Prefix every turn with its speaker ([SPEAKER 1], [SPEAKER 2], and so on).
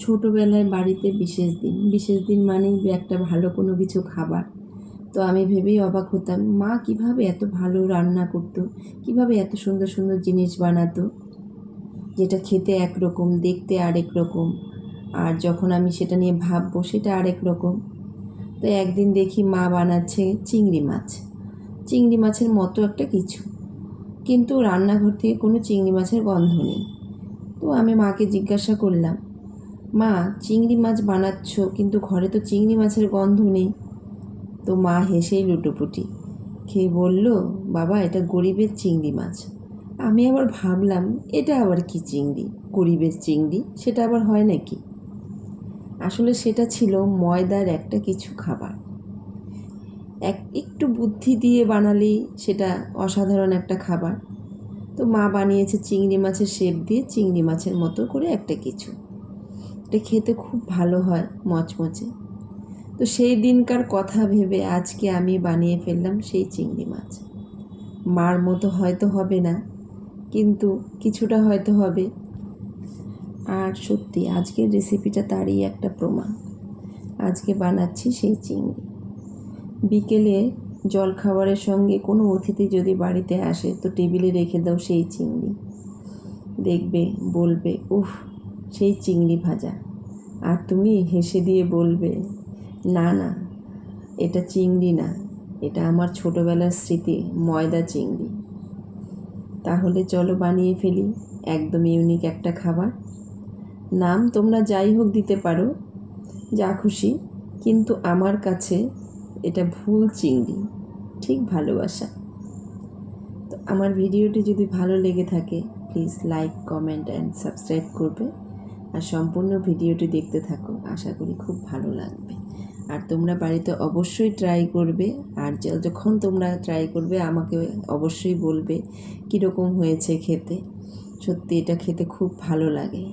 [SPEAKER 1] ছোটোবেলায় বাড়িতে বিশেষ দিন। বিশেষ দিন মানেই একটা ভালো কোনো কিছু খাবার। তো আমি ভেবেই অবাক হতাম, মা কীভাবে এত ভালো রান্না করতো? কীভাবে এত সুন্দর সুন্দর জিনিস বানাতো? যেটা খেতে একরকম, দেখতে আরেক রকম। আর যখন আমি সেটা নিয়ে ভাববো, সেটা আরেক রকম। তো একদিন দেখি মা বানাচ্ছে চিংড়ি মাছ। চিংড়ি মাছের মতো একটা কিছু। কিন্তু রান্নাঘর থেকে কোনো চিংড়ি মাছের গন্ধ নেই। তো আমি মাকে জিজ্ঞাসা করলাম মা, চিংড়ি মাছ বানাচ্ছ, কিন্তু ঘরে তো চিংড়ি মাছের গন্ধ নেই। তো মা হেসেই লুটোপুটি। খেয়ে বলল, বাবা, এটা গরিবের চিংড়ি মাছ। আমি আবার ভাবলাম, এটা আবার কি চিংড়ি? গরিবের চিংড়ি? সেটা আবার হয় নাকি? আসলে সেটা ছিল ময়দার একটা কিছু খাবার। এক, একটু বুদ্ধি দিয়ে বানালেই সেটা অসাধারণ একটা খাবার। তো মা বানিয়েছে চিংড়ি মাছের শেপ দিয়ে চিংড়ি মাছের মতো করে একটা কিছু। এটা খেতে খুব ভালো হয় মচমচে। তো সেই দিনকার কথা ভেবে আজকে আমি বানিয়ে ফেললাম সেই চিংড়ি মাছ। মার মতো হয়তো হবে না, কিন্তু কিছুটা হয়তো হবে। আর সত্যি, আজকের রেসিপিটা তারই একটা প্রমাণ। আজকে বানাচ্ছি সেই চিংড়ি। বিকেলে জলখাবারের সঙ্গে কোনো অতিথি যদি বাড়িতে আসে, তো টেবিলে রেখে দাও সেই চিংড়ি। দেখবে, বলবে, উফ সেই চিংড়ি ভাজা। আর তুমি হেসে দিয়ে বলবে, না না, এটা চিংড়ি না, এটা আমার ছোটোবেলার স্মৃতি, ময়দা চিংড়ি। তাহলে চলো বানিয়ে ফেলি একদম ইউনিক একটা খাবার। নাম তোমরা যাই হোক দিতে পারো, যা খুশি, কিন্তু আমার কাছে এটা ভুল চিংড়ি, ঠিক ভালোবাসা। তো আমার ভিডিওটি যদি ভালো লেগে থাকে please like comment and subscribe করবে। আর সম্পূর্ণ ভিডিওটি দেখতে থাকো। আশা করি খুব ভালো লাগবে। আর তোমরা বাড়িতে অবশ্যই ট্রাই করবে। আর যখন তোমরা ট্রাই করবে, আমাকে অবশ্যই বলবে কীরকম হয়েছে খেতে। সত্যি এটা খেতে খুব ভালো লাগে।